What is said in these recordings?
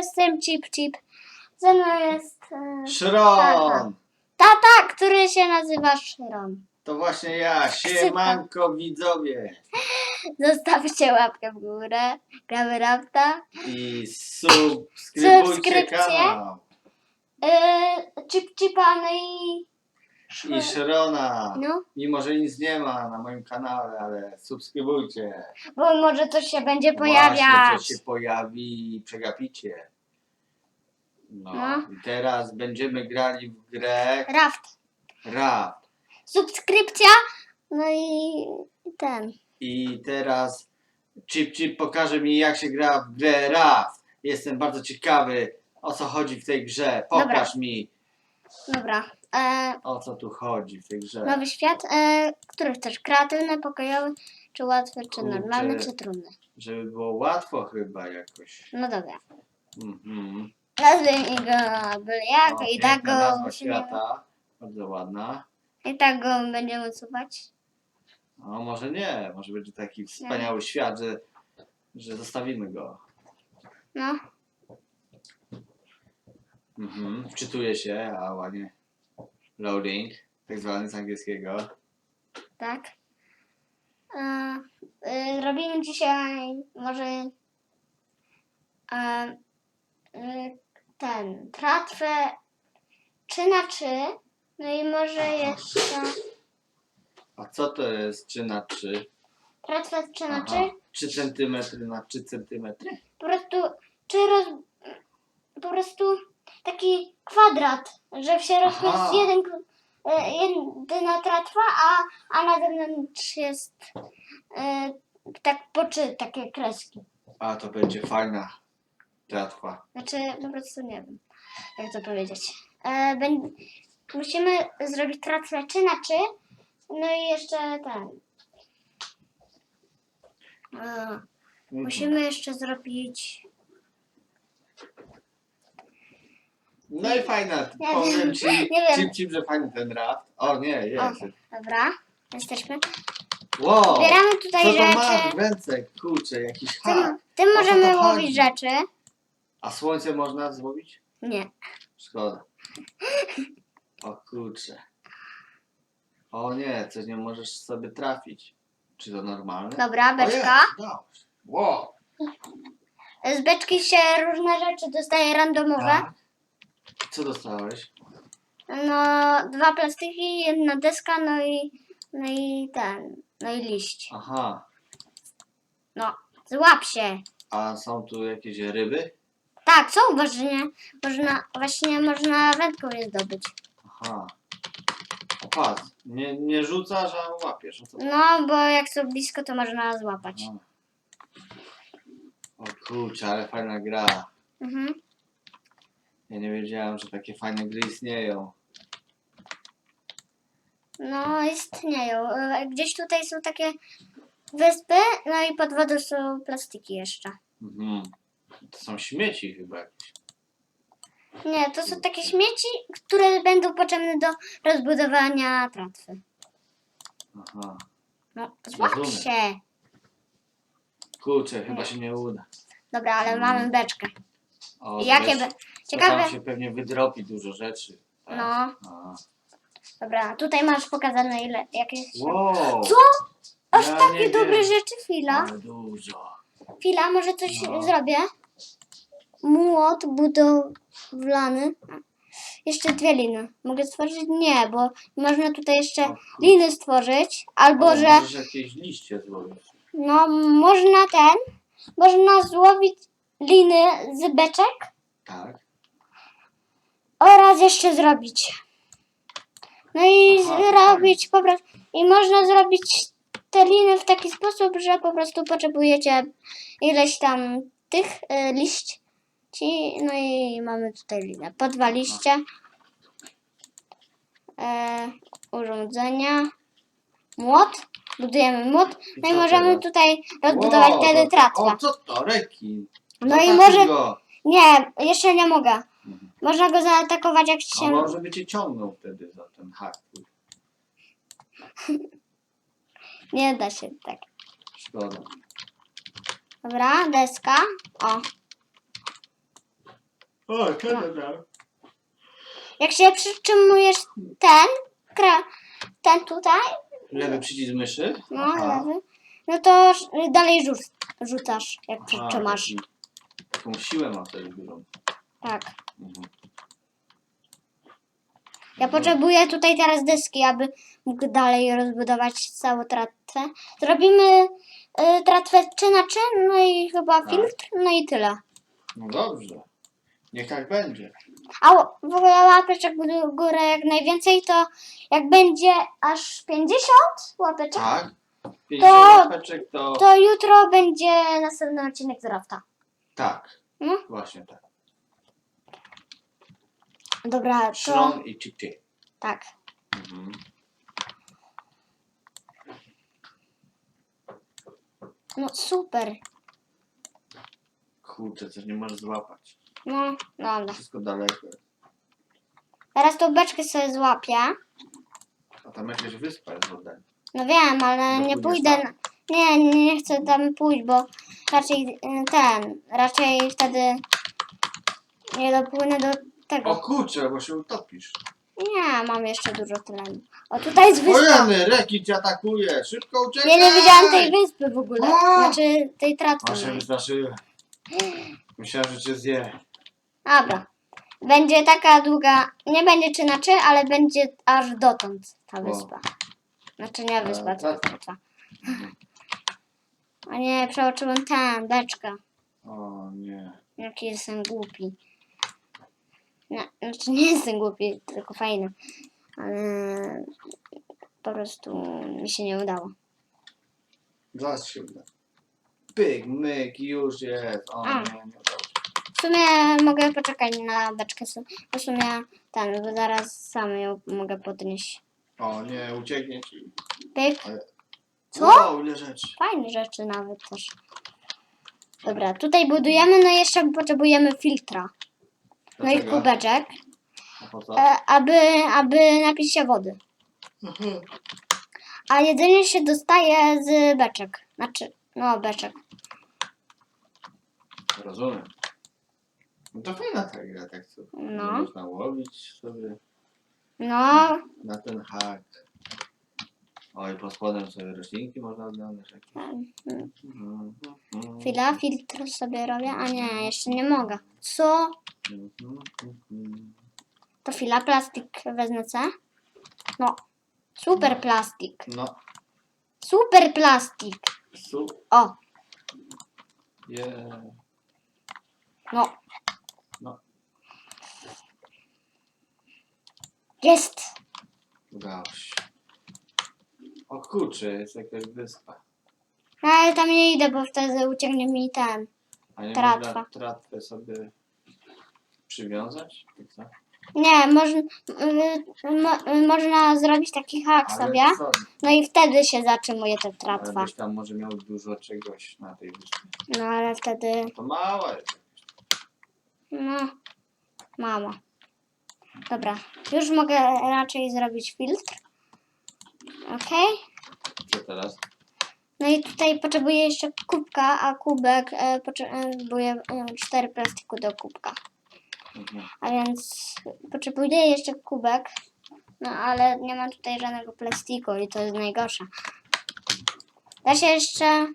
jestem Chip Chip. Ze mną jest e, Szron! tata, który się nazywa Szron. To właśnie ja, siemanko widzowie! Zostawcie łapkę w górę, gramy rapta. I subskrybujcie Subskrypcje. kanał! E, Chip Chipa, no i... I Szrona! No, Mimo, że nic nie ma na moim kanale, ale subskrybujcie. bo może coś się będzie Właśnie pojawiać. coś się pojawi i przegapicie. No. No. I teraz będziemy grali w grę Raft. Raft. Subskrypcja, no i ten. I teraz Chip Chip pokaże mi jak się gra w grę Raft. Jestem bardzo ciekawy o co chodzi w tej grze. Pokaż mi Dobra. E, o co tu chodzi w tej grze. nowy świat. E, który chcesz? Kreatywny, pokojowy, czy łatwy, czy Kurczę. normalny, czy trudny? Żeby było łatwo chyba jakoś. No dobra. Mhm. Nazwijmy go byle jak O, i tak piękna go nazwa musimy, świata. Bardzo ładna. i tak go będziemy usuwać. No może nie, może będzie taki wspaniały świat, że, że zostawimy go. No, Mhm. Wczytuje się, a ładnie. Loading, tak zwany z angielskiego. tak. E, y, robimy dzisiaj może e, y, ten tratwę 3 na 3 no i może jeszcze A co to jest 3 na 3? tratwę 3 na 3 3 cm na 3 cm? po prostu czy roz, po prostu taki kwadrat, że się Aha. rozchodzi jeden, e, jedyna tratwa, a, a na zewnątrz jest e, tak po trzy takie kreski. A to będzie fajna tratwa. Znaczy po prostu nie wiem, jak to powiedzieć. E, musimy zrobić tratwę 3 na 3, no i jeszcze ten. E, Mhm. musimy jeszcze zrobić No i fajna, powiem wiem, ci, nie wiem. Cip, cip, że fajny ten raft. O nie, jest. Dobra, jesteśmy. Wow, Zbieramy tutaj co to masz rzeczy. w ręce? Kurczę, jakiś Tym, hak. tym O co możemy to łowić rzeczy. A słońce można złowić? Nie. Szkoda. O kurczę. O nie, coś nie możesz sobie trafić. Czy to normalne? Dobra, O beczka. jest. Wow. Z beczki się różne rzeczy dostaje randomowe. Tak. Co dostałeś? No, dwa plastiki, jedna deska, no i, no i ten, no i liść. Aha. No, złap się. A są tu jakieś ryby? Tak, są właśnie, można, właśnie można wędką je zdobyć. Aha. O nie, nie rzucasz, a łapiesz. O, co? No, bo jak są blisko, to można złapać. A. O kurczę, ale fajna gra. Mhm. Ja nie wiedziałem, że takie fajne gry istnieją. No, istnieją. E, Gdzieś tutaj są takie wyspy, no i pod wodą są plastiki jeszcze. Mhm. To są śmieci chyba jakieś. Nie, to są takie śmieci, które będą potrzebne do rozbudowania tratwy. Aha. No, złap Rozumiem. się. Kurczę, chyba się nie uda. Dobra, ale mamy beczkę. O, Jakie be... Ciekawe. Tam się pewnie wydropi dużo rzeczy. Tak? No. A. Dobra, tutaj masz pokazane ile, jakie są. Wow. Co? Aż Ja takie nie dobre wiem. rzeczy, chwila. Ale dużo. Chwila, może coś No. zrobię. Młot budowlany. Jeszcze dwie liny. Mogę stworzyć? Nie, bo można tutaj jeszcze liny stworzyć. Albo, że Możesz jakieś liście złowić. no można ten, można złowić liny z beczek Tak. Oraz jeszcze zrobić. No i zrobić po prostu. I można zrobić te liny w taki sposób, że po prostu potrzebujecie ileś tam tych y, liści. No i mamy tutaj linę. Po dwa liście. E, urządzenia. Młot. Budujemy młot. No i możemy tutaj rozbudować Wow, wtedy. O, co to? Rekin. No i może. Nie, jeszcze nie mogę. Można go zaatakować jak A się. może by cię ciągnął wtedy za ten hak. Nie da się tak. Szkoda. Dobra, deska. O. O, tam? Jak się przytrzymujesz ten, kra, ten tutaj, Lewy przycisk myszy? no Aha. lewy, no to dalej rzuc, rzucasz, jak Aha, przytrzymasz. Taką siłę ma też dużą. Tak. Ja potrzebuję tutaj teraz deski, aby mógł dalej rozbudować całą tratwę. Zrobimy y, tratwę 3 na 3, no i chyba Tak. filtr, no i tyle. No dobrze. Niech tak będzie. A w ogóle łapeczek w górę jak najwięcej, to jak będzie aż 50 łapeczek, Tak? 50 łapeczek to... to jutro będzie następny odcinek z Rafta. Tak. No. Właśnie tak. Dobra, to Szron i Chicky. tak. Mhm. No super. Kurczę, coś nie możesz złapać. No, dobra. Wszystko daleko. jest. Teraz tą beczkę sobie złapię. A tam jakaś wyspa jest w. No wiem, ale No nie pójdziesz pójdę. tam? Na... Nie, nie chcę tam pójść, bo raczej y, ten, raczej wtedy nie dopłynę do O tego. kurczę, bo się utopisz. Nie, mam jeszcze dużo tlenu. O, tutaj jest wyspa. Ojany, rekin cię atakuje. Szybko uciekaj. Ja nie widziałam tej wyspy w ogóle. A! Znaczy tej tratwy. A się nie. wystraszyłem. Myślałem, że cię zje. Dobra. Będzie taka długa, nie będzie czy na czy, ale będzie aż dotąd ta O. wyspa. Znaczy nie wyspa, E, tylko tak. A nie, przeoczyłem ten, beczkę. O nie. Jaki jestem głupi. No, znaczy nie jestem głupi, tylko fajny. Ale po prostu mi się nie udało. Zaraz się uda. Pyk, myk, już jest. O A. nie, nie dobrze. W sumie mogę poczekać na beczkę, su- w sumie ten, bo zaraz sam ją mogę podnieść. O nie, ucieknie ci. Pyk. Co? Wow, ile rzeczy. Fajne rzeczy nawet też. Dobra, tutaj budujemy, no i jeszcze potrzebujemy filtra. No i Dlaczego? kubeczek, A po co? e, aby, aby napić się wody. A jedzenie się dostaje z beczek. Znaczy, no beczek. Rozumiem. No to fajna ta gra, tak co? No. Można łowić sobie No, na ten hak. Oj, spodem sobie roślinki można odnaleźć. jakieś. mm, Mhm, mhm. chwila, filtr sobie robię. A nie, jeszcze nie mogę. Co? Mhm, mhm. To chwila, plastik wezmę co? No, super plastik. No, Super plastik. su, O, je, no. No. Jest. udało się. O kurczę, jest jakaś wyspa. No ale tam nie idę, bo wtedy ucieknie mi ten. A nie Tratwa. można tratwę sobie przywiązać? czy co? Nie, moż, y, mo, można zrobić taki hak Ale sobie. co? No i wtedy się zatrzymuje ta Ale tratwa. byś tam może miał dużo czegoś na tej wyspie. No ale wtedy, To mała jest. no, mama. Dobra, już mogę raczej zrobić filtr. Okej. Co teraz? No i tutaj potrzebuję jeszcze kubka, a kubek e, potrzebuje e, cztery plastiku do kubka. Mhm. A więc potrzebuję jeszcze kubek. No ale nie ma tutaj żadnego plastiku i to jest najgorsze. Da się jeszcze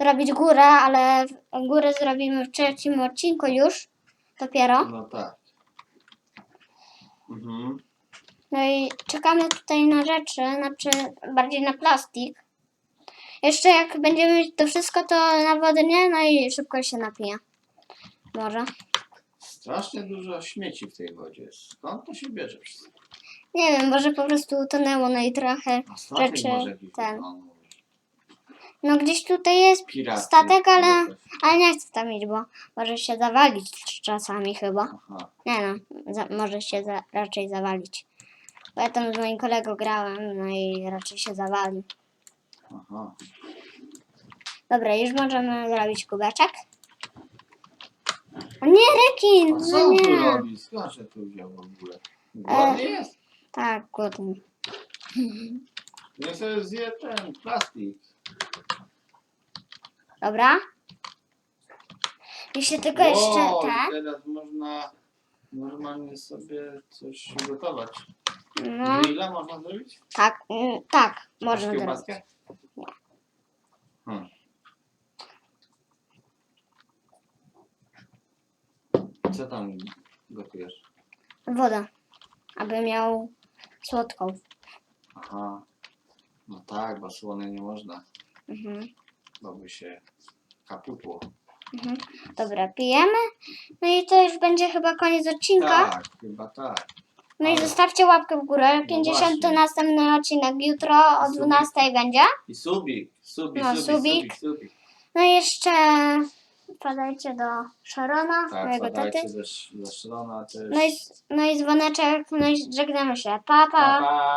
zrobić górę, ale górę zrobimy w trzecim odcinku już. Dopiero. No tak. Mhm. No i czekamy tutaj na rzeczy, znaczy bardziej na plastik. Jeszcze jak będziemy mieć to wszystko, to na wodę nie, no i szybko się napije. Może. Strasznie dużo śmieci w tej wodzie. Skąd to się bierze wszystko? Nie wiem, może po prostu utonęło, no i trochę A statek rzeczy może jakiś ten. No gdzieś tutaj jest statek, ale, może też. ale nie chcę tam iść, bo może się zawalić czasami chyba. Aha. Nie no, za, może się za, raczej zawalić. Bo ja tam z moim kolegą grałem, no i raczej się zawali. Aha. Dobra, już możemy zrobić kubeczek. O nie, rekin! A No co tu nie. robi? Tu wziął w ogóle? Głodny jest? Tak, głodny. Niech sobie zje ten plastik. Dobra. Jeśli tylko jeszcze Wow, te. teraz można normalnie sobie coś gotować. No, Grilla można zrobić? tak, mm, tak, zrobić. kiełbaskę? Hmm. Co tam gotujesz? Woda, aby miał słodką. Aha. No tak, bo słonej nie można, Mhm. bo by się kaputło. Mhm. Dobra, pijemy. No i to już będzie chyba koniec odcinka. Tak, chyba tak. No i zostawcie łapkę w górę. 50 to właśnie. następny odcinek jutro o Subik. 12 będzie. I subik, subik, No, subik, subik. subik, subik. No i jeszcze wpadajcie do Sharona, Tak, mojego taty. podajcie ze, ze też. No i, no i dzwoneczek, no i żegnamy się. Pa, pa. pa, pa.